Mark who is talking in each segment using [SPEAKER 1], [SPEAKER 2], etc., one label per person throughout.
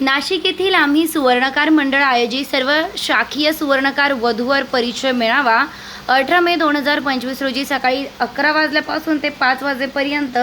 [SPEAKER 1] नाशिक येथील आम्ही सुवर्णकार मंडळ आयोजित सर्व शाखीय सुवर्णकार वधूवर परिचय मेळावा अठरा मे दोन हजार पंचवीस रोजी सकाळी अकरा वाजल्यापासून ते पाच वाजेपर्यंत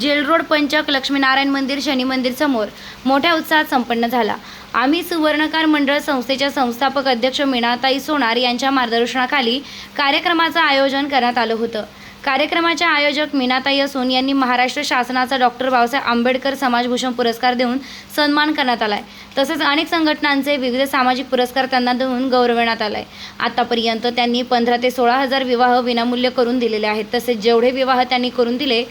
[SPEAKER 1] जेल रोड पंचक लक्ष्मीनारायण मंदिर शनी मंदिर समोर मोठ्या उत्साहात संपन्न झाला. आम्ही सुवर्णकार मंडळ संस्थेच्या संस्थापक अध्यक्ष मीनाताई सोनार यांच्या मार्गदर्शनाखाली कार्यक्रमाचं आयोजन करण्यात आलं होतं. कार्यक्रमाच्या आयोजक मीनाताई असून यांनी महाराष्ट्र शासनाचा डॉक्टर बाबासाहेब आंबेडकर समाजभूषण पुरस्कार देऊन सन्मान करण्यात आला आहे तसेच अनेक संघटनांचे विविध सामाजिक पुरस्कार त्यांना देऊन गौरवण्यात आला आहे आतापर्यंत त्यांनी पंधरा ते सोळा हजार विवाह विनामूल्य करून दिलेले आहेत. तसेच जेवढे विवाह त्यांनी करून दिले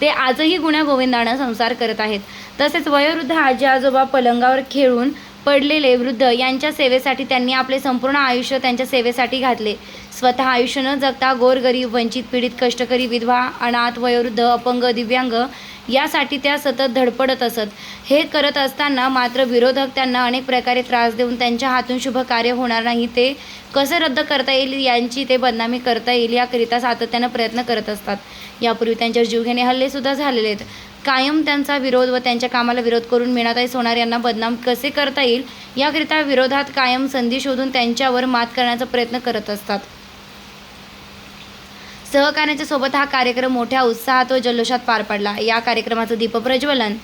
[SPEAKER 1] ते आजही गुण्यागोविंदानं संसार करत आहेत. तसेच वयोवृद्ध आजी आजोबा पलंगावर खेळून पडलेले वृद्ध यांच्या सेवेसाठी त्यांनी आपले संपूर्ण आयुष्य त्यांच्या सेवेसाठी घातले. स्वतः आयुष्य न जगता गोरगरीब वंचित पीडित कष्टकरी विधवा अनाथ वयोवृद्ध अपंग दिव्यांग यासाठी त्या सतत धडपडत असत. हे करत असताना मात्र विरोधक त्यांना अनेक प्रकारे त्रास देऊन त्यांच्या हातून शुभ कार्य होणार नाही ते कसे रद्द करता येईल यांची ते बदनामी करता येईल याकरिता सातत्यानं प्रयत्न करत असतात. यापूर्वी त्यांच्यावर जीवघेणे हल्लेसुद्धा झालेले आहेत. कायम त्यांचा विरोध व त्यांच्या कामाला विरोध करून मीनाताई सोनार यांना बदनाम कसे करता येईल याकरिता विरोधात कायम संधी शोधून त्यांच्यावर मात करण्याचा प्रयत्न करत असतात. सहकार्याच्या सोबत हा कार्यक्रम मोठ्या उत्साहात व जल्लोषात पार पडला. या कार्यक्रमाचं दीपप्रज्वलन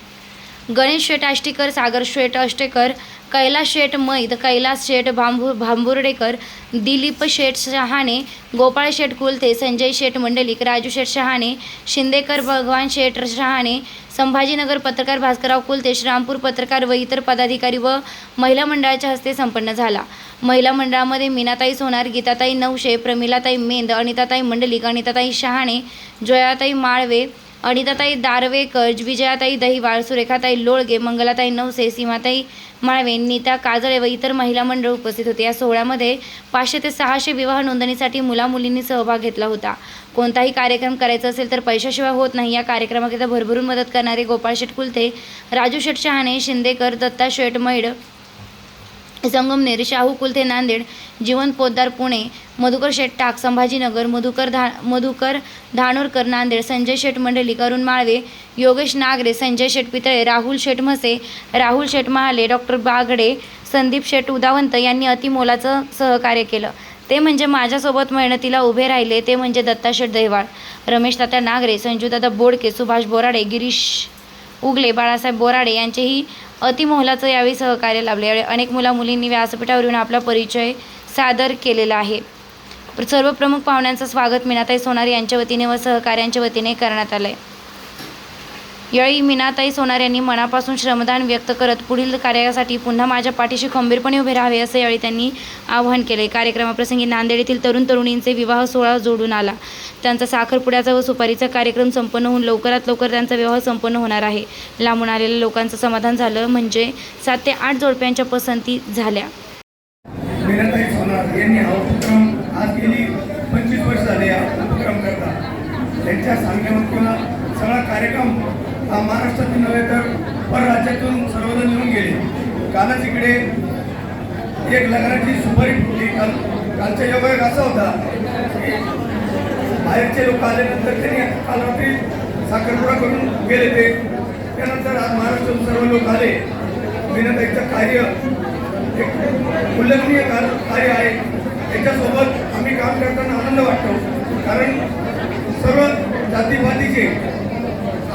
[SPEAKER 1] गणेश शेठ आष्टीकर सागर शेठ अष्टेकर कैलास शेठ मैद कैलास शेठ भांबू भांबुर्डेकर दिलीप शेठ शहाणे गोपाळ शेठ कुलते संजय शेठ मंडलिक राजू शेठ शहाणे शिंदेकर भगवान शेठ शहाणे संभाजीनगर पत्रकार भास्करराव कुलते श्रीरामपूर पत्रकार व इतर पदाधिकारी व महिला मंडळाच्या हस्ते संपन्न झाला. महिला मंडळामध्ये मीनाताई सोनार गीताताई नवशे प्रमिलाताई मेंद अनिताताई मंडलिक अनिताताई शहाणे जयाताई माळवे अनिताताई दारवेकर विजयाताई दहिवाळ सुरेखाताई लोळगे मंगलाताई नवसे सीमाताई माळवे नीता काजळे व इतर महिला मंडळ उपस्थित होते या सोहळ्यामध्ये पाचशे ते सहाशे विवाह नोंदणीसाठी मुलामुलींनी सहभाग घेतला होता कोणताही कार्यक्रम करायचा असेल तर पैशाशिवाय होत नाही या कार्यक्रमाकरिता भरभरून मदत करणारे गोपाळ शेट कुलते राजू शेट शहाणे शिंदेकर दत्ता शेटमैड संगमनेर शाहू कुलथे नांदेड जीवन पोद्दार पुणे मधुकर शेठ टाक संभाजीनगर मधुकर धा मधुकर धानोरकर नांदेड संजय शेठ मंडलिक अरुण माळवे योगेश नागरे संजय शेठ पितळे राहुल शेठ म्हसे राहुल शेठ महाले डॉक्टर बागडे संदीप शेठ उदावंत यांनी अतिमोलाचं सहकार्य केलं. ते म्हणजे माझ्यासोबत मेहनतीला उभे राहिले ते म्हणजे दत्ता शेठ दहिवाळ रमेश तात्या नागरे संजूदादा बोडके सुभाष बोराडे गिरीश उगले बाळासाहेब बोराडे यांचेही अतिमोलाचं यावेळी सहकार्य लाभले. यावेळी अनेक मुला मुलींनी व्यासपीठावर येऊन आपला परिचय सादर केलेला आहे. सर्व प्रमुख पाहुण्यांचं स्वागत मीनाताई सोनार यांच्या वतीने व सहकाऱ्यांच्या वतीने करण्यात आलं आहे यावेळी मीनाताई सोनार यांनी मनापासून श्रमदान व्यक्त करत पुढील कार्यासाठी पुन्हा माझ्या पाठीशी खंबीरपणे उभे राहावे असे यावेळी त्यांनी आवाहन केले. कार्यक्रमाप्रसंगी नांदेड येथील तरुण तरुणींचे विवाह सोहळा जोडून आला. त्यांचा साखरपुड्याचा व सुपारीचा कार्यक्रम संपन्न होऊन लवकरात लवकर त्यांचा विवाह संपन्न होणार आहे. लांबून आलेल्या लोकांचं समाधान झालं म्हणजे सात ते आठ जोडप्यांच्या पसंती झाल्या.
[SPEAKER 2] उपक्रम पंचवीस वर्ष झाले उपक्रम करता त्यांच्या सांगण्यावर किंवा सगळा कार्यक्रम हा महाराष्ट्रातील नव्हे तर परराज्यातून सर्वजण येऊन गेले. कालच इकडे एक लग्नाची सुपारी फुटली काल कालचा योगायोग असा होता बाहेरचे लोक आल्यानंतर त्यांनी काल रात्री साखरपुडा करून गेले ते. त्यानंतर आज महाराष्ट्रातून सर्व लोक आले. मीनाताईचं कार्य एक उल्लेखनीय कार्य आहे. त्याच्यासोबत आम्ही काम करताना आनंद वाटतो. कारण सर्व जातीपातीचे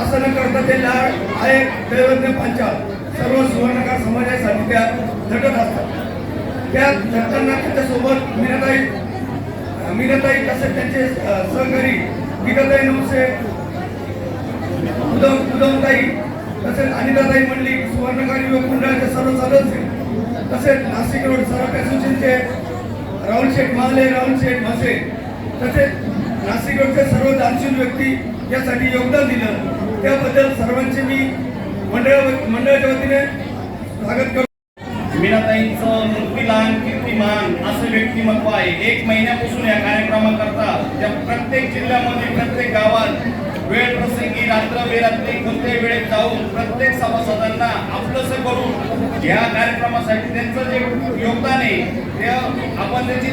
[SPEAKER 2] असं न करता ते लाड आहे दैवज्ञ पंचाल. सर्व सुवर्णकार समाजासाठी त्या झटत असतात. त्या झटताना त्याच्यासोबत मीनाताई मीनाताई तसेच त्यांचे सहकारी गीताताई नवसे उदम उदमताई तसेच अनिताताई मंडली सुवर्णकार युवक मंडळाचे सर्व सदस्य तसेच नाशिक रोड सरक असोसिएशनचे राहुल शेख महाले राहुल शेख म्हसे तसेच नाशिक रोडचे सर्व दानशील व्यक्ती यासाठी योगदान दिलं. त्याबद्दल सर्वांचे मी मंडळ मंडळाच्या वतीने स्वागत करतो.
[SPEAKER 3] मीनाताईंचं मूर्तीलान कीर्तिमान असं व्यक्तिमत्व आहे. एक महिन्यापासून या कार्यक्रमाकरता त्या प्रत्येक जिल्ह्यामध्ये प्रत्येक गावात वेळ प्रसंगी रात्र बेरात्री कोणत्याही वेळेत जाऊन प्रत्येक सभासदांना आपलंसं करून या कार्यक्रमासाठी त्यांचं जे योगदान आहे ते आपण त्याची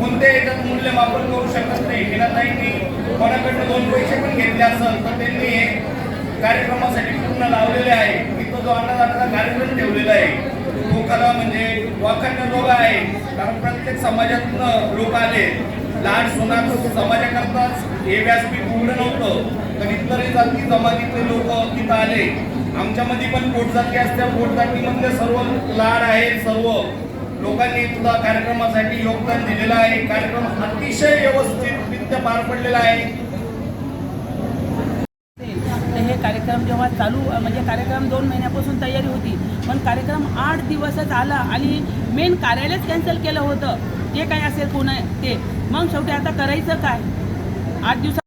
[SPEAKER 3] कोणत्या याच्यात मूल्यमापन करू शकत नाही मीनाताईंनी कोणाकडनं दोन पैसे पण घेतले असेल तर त्यांनी हे कार्यक्रमासाठी पूर्ण लावलेले आहे. इथं जो अन्नदानाचा कार्यक्रम ठेवलेला आहे तो खरा म्हणजे लोक आहे कारण प्रत्येक समाजातनं लोक आले. लहान सोनार समाजाकरताच हे व्यासपीठ उघडं नव्हतं तर इतरही जाती जमातीतले लोक तिथं आले. आमच्यामध्ये पण पोटजाती असल्या पोटजातीमधले सर्व लाड आहेत सर्व लोकांनी सुद्धा कार्यक्रमासाठी योगदान दिलेलं आहे. कार्यक्रम अतिशय व्यवस्थितरित्या पार पडलेला आहे.
[SPEAKER 4] हे कार्यक्रम जेव्हा चालू म्हणजे कार्यक्रम दोन महिन्यापासून तयारी होती पण कार्यक्रम आठ दिवसच आला आणि मेन कार्यालयच कॅन्सल केलं होतं. जे काय असेल पुन्हा ते? मग शेवटी आता करायचं काय? आठ दिवसात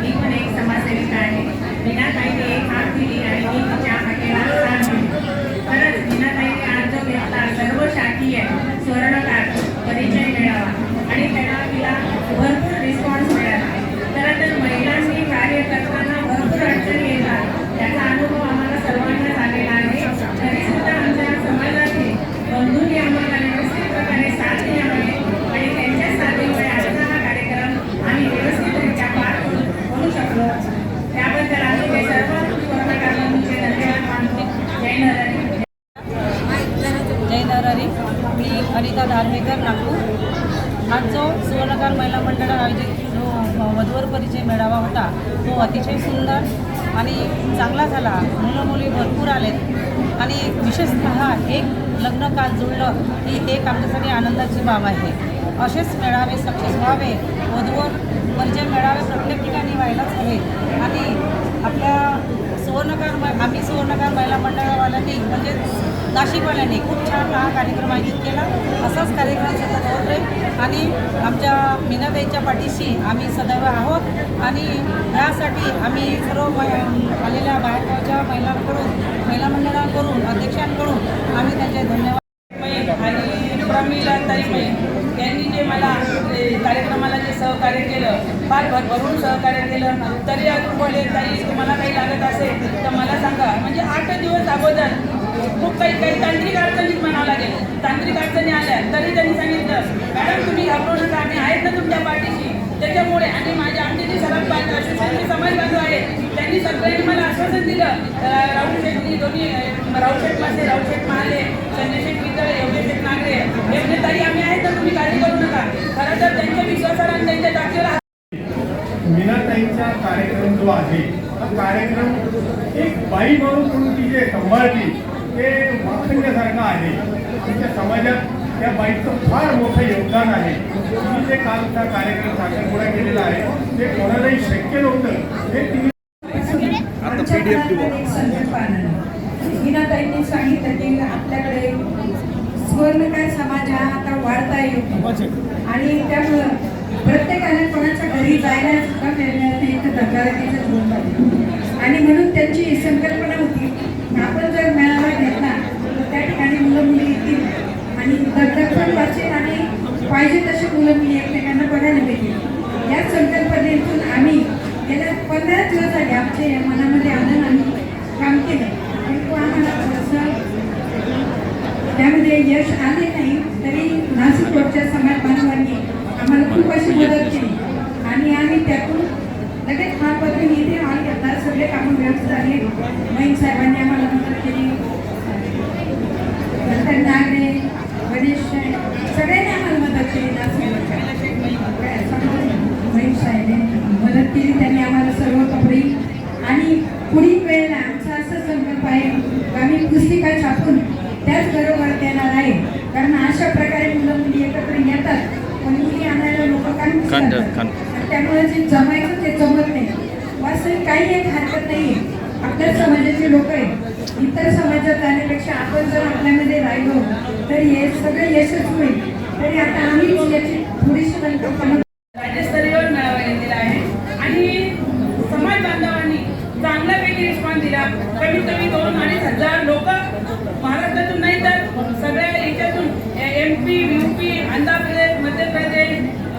[SPEAKER 5] मी पण एक समाजसेविका आहे मीनाताईने एक हात दिली आणि मी तिच्या हाकेला साथ दिली खरंच मीनाताईने आज जो घेतला सर्व शाखीय स्वर्णकार परिचय मिळावा आणि त्याला तिला भरपूर रिस्पॉन्स मिळाला खरं तर महिलांनी कार्य करताना भरपूर अडचणी येतात त्याचा अनुभव आम्हाला सर्वांना झालेला आहे तरी सुद्धा आमच्या समाजातील बंधूंनी आम्हाला व्यवस्थित प्रकारे साथ दिल्यामुळे आणि त्यांच्या साथीमुळे आजचा हा कार्यक्रम आम्ही व्यवस्थितरित्या पार करू करू शकलो त्याबद्दल आम्ही ते सर्व स्वर्णकार बंधूंचे धन्यवाद मानतो जय नरहरी
[SPEAKER 4] जय नरहरी मी अनिता धार्मेकर नागपूर आज जो सुवर्णकार महिला मंडळ आयोजित जो वधूवर परिचय मेळावा होता तो अतिशय सुंदर आणि चांगला झाला मुली भरपूर आलेत. आणि विशेषतः एक लग्न काल जुळलं ही एक आमच्यासाठी आनंदाची बाब आहे. असेच मेळावे सक्सेस व्हावे वधूवर म्हणजे मेळावे प्रत्येक ठिकाणी व्हायलाच हवे. आणि आपल्या सुवर्णकार आम्ही सुवर्णकार महिला मंडळावाल्यांनी म्हणजे नाशिकवाल्यांनी खूप छान हा कार्यक्रम आयोजित केला. असाच कार्यक्रम सतत होत राहील. आणि आमच्या मीनाबाईच्या पाठीशी आम्ही सदैव आहोत. आणि यासाठी आम्ही सर्व आलेल्या बाहेरगावच्या महिलांकडून महिला मंडळांकडून अध्यक्षांकडून आम्ही त्यांचे धन्यवाद आणि प्रमिला ताईबाई यांनी जे मला ते कार्यक्रमाला जे सहकार्य केलं फार भरभरून सहकार्य केलं. तरी अजून बोले ताई तुम्हाला काही लागत असेल तर मला सांगा. म्हणजे आठ दिवस अगोदर खूप काही काही तांत्रिक अडचणीत म्हणावं लागेल. तांत्रिक अडचणी आल्या तरी त्यांनी सांगितलं मॅडम तुम्ही घाबरू नका आम्ही आहेत ना तुमच्या पाठीशी. त्याच्यामुळे आणि माझे आमचे जे सर्वात पाहिजे असोसिएशनचे समाज बांधव आहेत त्यांनी सगळ्यांनी मला आश्वासन दिलं राहुल शेट्टी दोन्ही राहुल शेठ मासे राहुल शेठ महाले संजय शेठ वितळे योगेश शेठ नागरे हे म्हणजे ताई आम्ही आहेत ना तुम्ही काळजी करू नका. खरं तर त्यांच्या विश्वासाला आणि त्यांच्या ताकदीला
[SPEAKER 2] मीनाताईंचा कार्यक्रम जो आहे हा कार्यक्रम एक बाई म्हणून म्हणून ती सांभाळली ते वाखण्यासारखं आहे. आमच्या समाजात त्या बाईचं फार मोठं योगदान आहे. तुम्ही जे कालचा कार्यक्रम साखरपुडा केलेला आहे ते कोणालाही शक्य नव्हतं. हे
[SPEAKER 6] सांगितलं की आपल्याकडे स्वर्णकार समाज हा आता वाढता येतो आणि त्यामुळं प्रत्येकाने कोणाच्या घरी जायला सुद्धा मिळणार नाही तर आणि म्हणून त्यांची संकल्पना होती आपण जर मेळावा घेतला तर त्या ठिकाणी मुलं मुली येतील. आणि दगदग पण वाचेल आणि पाहिजे तसे मुलं मुली एकमेकांना बघायला भेटेल. या संकल्पनेतून आम्ही गेल्या पंधरा दिवस झाले आमचे मनामध्ये आनंद आम्ही काम केलं. तो आम्हाला थोडंसं त्यामध्ये यश आले नाही तरी नाशिक रोडच्या समाज बांधवांनी आम्हाला खूप अशी मदत केली आणि आम्ही त्यातून लगेच महापत्रिक इथे हॉल घेतला सगळे कामं व्यवस्थित झाले महिन साहेबांनी आम्हाला मदत केली नंतर नागरे गणेश सगळ्यांनी आम्हाला मदत केली नाशिक महिन साहेबांनी मदत केली त्यांनी आम्हाला सर्व कपडे आणि पुढील वेळेला आमचा असा संकल्प आम्ही पुस्तिका छापून त्याच बरोबर देणार आहे. कारण अशा प्रकारे मुलं मुली एकत्र येतात. पण मुली आणायला लोक कारण त्यामुळे जे जमायचं ते जमत नाही. वास्तविक काही एक हरकत नाही. आपल्या समाजाचे लोक आहेत. इतर समाजात जाण्यापेक्षा आपण जर आपल्यामध्ये राहिलो तर हे सगळं यशस्वी होईल. तरी आता आम्ही याची थोडीशी संकल्पना
[SPEAKER 4] राज्यस्तरीयवर मेळावा घेतलेला आहे आणि समाज बांधवांनी चांगल्यापैकी रिस्पॉन्स दिला कमीत कमी दोन अडीच हजार लोक महाराष्ट्रातून नाही तर सगळ्या याच्यातून M P U P Andhra Pradesh Madhya Pradesh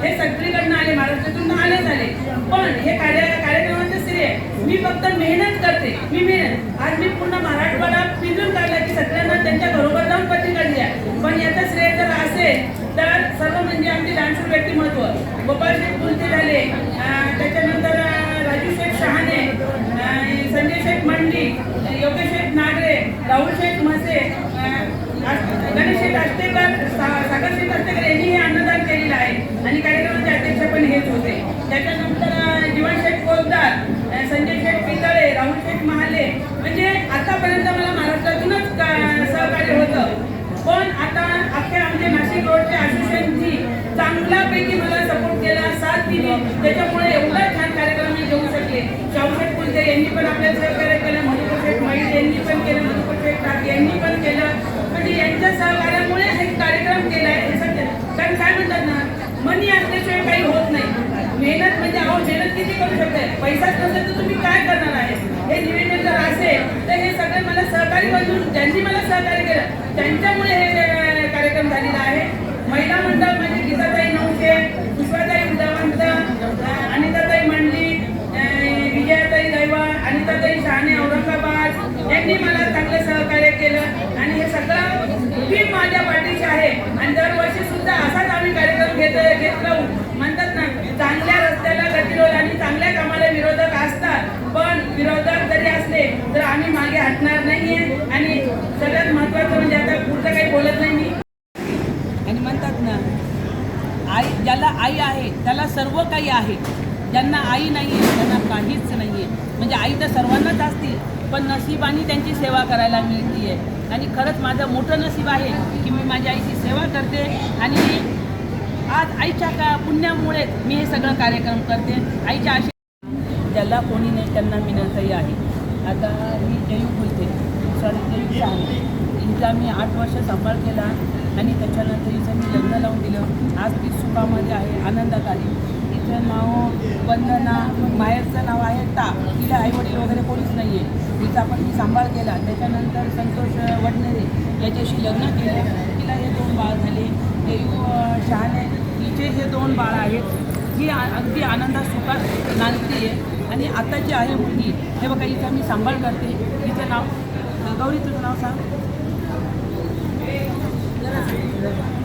[SPEAKER 4] हे सगळीकडनं आले महाराष्ट्रातून आले झाले पण हे कार्य कार्यक्रमाचे श्रेय मी फक्त मेहनत करते. मी मेहनत. आज मी पूर्ण मराठवाडा पिंजून काढला की सगळ्यांना त्यांच्या बरोबर जाऊन पत्रिका दिल्या पण याचं श्रेय जर असेल तर सर्व म्हणजे आमचे डान्सर व्यक्तिमत्व. गोपाळ फुलते झाले त्याच्यानंतर
[SPEAKER 5] राजू शेख शहाणे संजय शेख मंडी योगेश शेख नागरे राहुल शेख म्हसे गणेश शेठ आष्टेकर सागर शेठ आष्टेकर यांनी हे अन्नदान केलेलं आहे. आणि कार्यक्रमाचे अध्यक्ष पण हेच होते. त्याच्यानंतर अं, जीवन शेठ पोलदार अं, संजय शेठ पितळे महाले. म्हणजे आतापर्यंत मला महाराष्ट्रातूनच सहकार्य होतं. पण आता अख्ख्या आमच्या नाशिक रोडच्या असोसिएशनची चांगल्यापैकी मला सपोर्ट केला साथ दिली. त्याच्यामुळे एवढा छान कार्यक्रम मी घेऊ शकले. शाहूशेठ कुलते यांनी पण आपल्याला सहकार्य केलं मधुकर शेठ महिल यांनी पण केलं मधुकर शेठ टाक यांनी पण केलं. म्हणजे यांच्या सहकार्यामुळे हे कार्यक्रम केला आहे कारण काय म्हणतात ना मनी असल्याशिवाय काही होत मेहनत म्हणजे अहो मेहनत किती करू शकताय? पैसाच नसेल तर तुम्ही काय करणार आहे? हे निवेदन जर असेल तर हे सगळे मला सहकारी बनून ज्यांनी मला सहकार्य केलं त्यांच्यामुळे हे कार्यक्रम झालेला आहे. महिला मंडळ म्हणजे गीताताई नवशे पुष्पाताई उदावंत अनिताताई मंडली विजयाताई दैवा अनिताताई शहाणे औरंगाबाद यांनी मला चांगलं सहकार्य केलं. आणि हे सगळं टीम माझ्या पाठीशी आहे. आणि दरवर्षी सुद्धा असाच आम्ही कार्यक्रम घेत घेत राहू म्हणतात ना चांगल्या रस्त्याला गतिरोध आणि चांगल्या कामाला विरोधक असतात पण विरोधक जरी असले तर आम्ही मागे हटणार नाहीये. आणि सगळ्यात महत्वाचं म्हणजे आता पुढचं काही बोलत नाही मी.
[SPEAKER 4] आणि म्हणतात ना आई ज्याला आई आहे त्याला सर्व काही आहे. ज्यांना आई नाही आहे त्यांना काहीच नाही आहे म्हणजे आई तर सर्वांनाच असतील पण नशिबाने त्यांची सेवा करायला मिळते आहे आणि खरंच माझं मोठं नशीब आहे की मी माझ्या आईची सेवा करते आणि आज आईच्या का पुण्यामुळे मी हे सगळं कार्यक्रम करते. आईच्या आशी ज्याला कोणी नाही त्यांना मिनंतही आहे. आता मी जयू बोलते. सॉरी जयू आहे हिचा मी आठ वर्ष सांभाळ केला आणि त्याच्यानंतर हिचं मी लग्न लावून दिलं. आज ती सुखामध्ये आहे आनंदात आहे तिचं नाव वंदना माहेरचं नाव आहे ता तिला आईवडील वगैरे कोणीच नाही आहे तिचा पण मी सांभाळ केला. त्याच्यानंतर संतोष वडनेरे याच्याशी लग्न केलं. तिला हे दोन बाळ झाले. ते अं, शहाणे तिचे हे दोन बाळ आहेत. ही आ- अगदी आनंदात सुखात नांदते आहे. आणि आता जी आहे मुलगी हे बघा हिचा मी सांभाळ करते. तिचं नाव गौरी तुझं नाव सांग.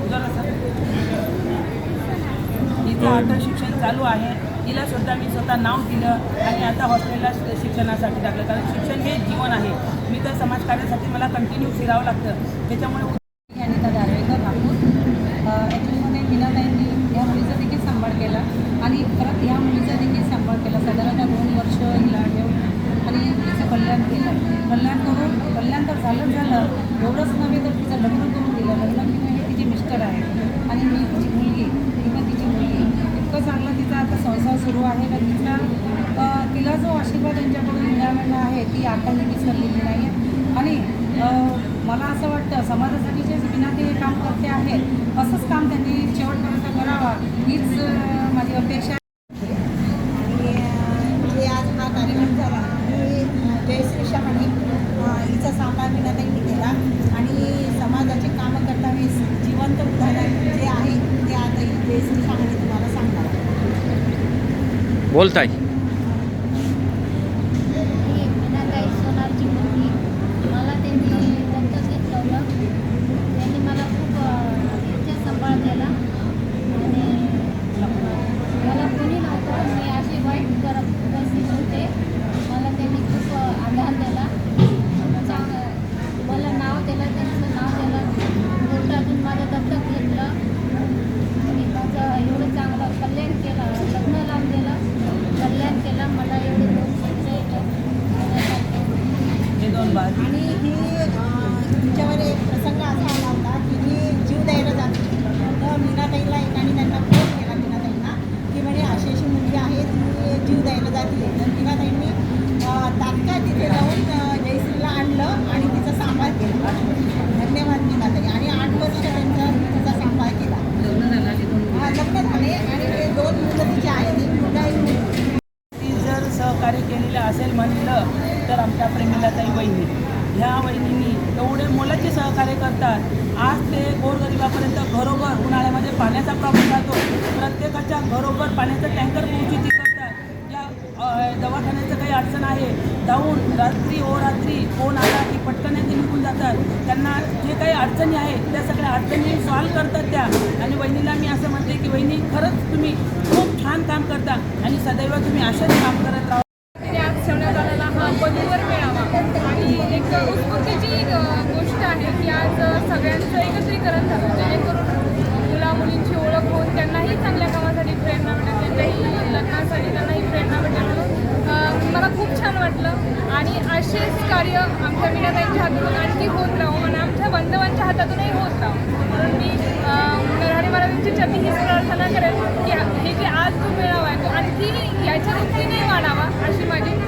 [SPEAKER 4] जरा सांग. हिचं आता शिक्षण चालू आहे. तिला सुद्धा मी स्वतः नाव दिलं आणि आता हॉस्टेलला शिक्षणासाठी टाकलं. कारण शिक्षण हे जीवन आहे. मी तर समाजकार्यासाठी मला कंटिन्यू फिरावं लागतं. त्याच्यामुळे
[SPEAKER 7] अनिता दारवेकर नागपूर ॲक्च्युलीमध्ये मीनाताईंनी ह्या मुलीचा देखील सांभाळ केला आणि परत ह्या मुलीचा देखील सांभाळ केला. साधारणतः दोन वर्ष हिला ठेवून आणि तिचं कल्याण केलं. कल्याण करून कल्याण तर झालं झालं. एवढंच नव्हे तर तिचं लग्न करून दिलं. लग्न केलं हे तिचे मिस्टर आहे आणि मी तिची मुलगी ती पण तिची मुलगी इतकं संसार सुरू आहे तर तिचा तिला जो आशीर्वाद त्यांच्याकडून मिळालेला आहे ती आताही विसरलेली नाही आहे आणि मला असं वाटतं समाजासाठी जे विनाते हे काम करते आहेत असंच काम त्यांनी शेवटपर्यंत करावा. हीच माझी अपेक्षा
[SPEAKER 8] બોલતાય त्यांच्यावर एक प्रसंग असा आला होता की मी जीव द्यायला जात. होती तर मीनाताईला एकाने त्यांना फोन केला मीनाताईंना की म्हणे अशी अशी मुलगी आहे ती जीव द्यायला जाते तर मीनाताईंनी तात्काळ तिथे जाऊन अ, जयश्रीला आणलं आणि तिचा सांभाळ केला धन्यवाद मीनाताई आणि आठ वर्ष त्यांचा तिचा सांभाळ केला
[SPEAKER 4] लग्न झालं आणि दोन
[SPEAKER 8] हा, लग्न झाले आणि ते दोन मुलं तिची आहेत एक मुलगा एक मुलगी
[SPEAKER 4] ती जर सहकार्य केलेलं असेल म्हणलं तर आमच्या प्रेमिलाताई वहिनी ह्या वहिनींनी एवढे मोलाचे सहकार्य करतात. आज ते गोरगरिबापर्यंत घरोघर उन्हाळ्यामध्ये पाण्याचा प्रॉब्लेम राहतो प्रत्येकाच्या घरोघर पाण्याचं टँकर पोहोचित करतात. या दवाखान्याचं काही अडचण आहे. जाऊन रात्री ओ रात्री फोन आला की पटकन ते निघून जातात. त्यांना जे काही अडचणी आहेत त्या सगळ्या अडचणी सॉल्व करतात त्या. आणि वहिनीला मी असं म्हणते की वहिनी खरंच तुम्ही खूप छान काम करता आणि सदैव तुम्ही असेच काम करत राहा
[SPEAKER 9] आणि एक उत्स्फूर्तीची अ, गोष्ट आहे की आज अ, सगळ्यांचं एकत्रीकरण झालं जेणेकरून मुला मुलींची ओळख होऊन त्यांनाही चांगल्या कामासाठी प्रेरणा मिळेल त्यांच्याही लग्नासाठी त्यांनाही प्रेरणा भेटेल. म्हणून मला खूप छान वाटलं आणि असेच कार्य आमच्या मीनाताईंच्या हातून आणखी होत राहू आणि आमच्या बांधवांच्या हातातूनही होत राहू. म्हणून मी नरहरी महाराजांची चरणी हीच प्रार्थना करेन की हे जे आज जो मेळावा आहे तो आणखी याच्या वृत्तीने वाढावा अशी माझी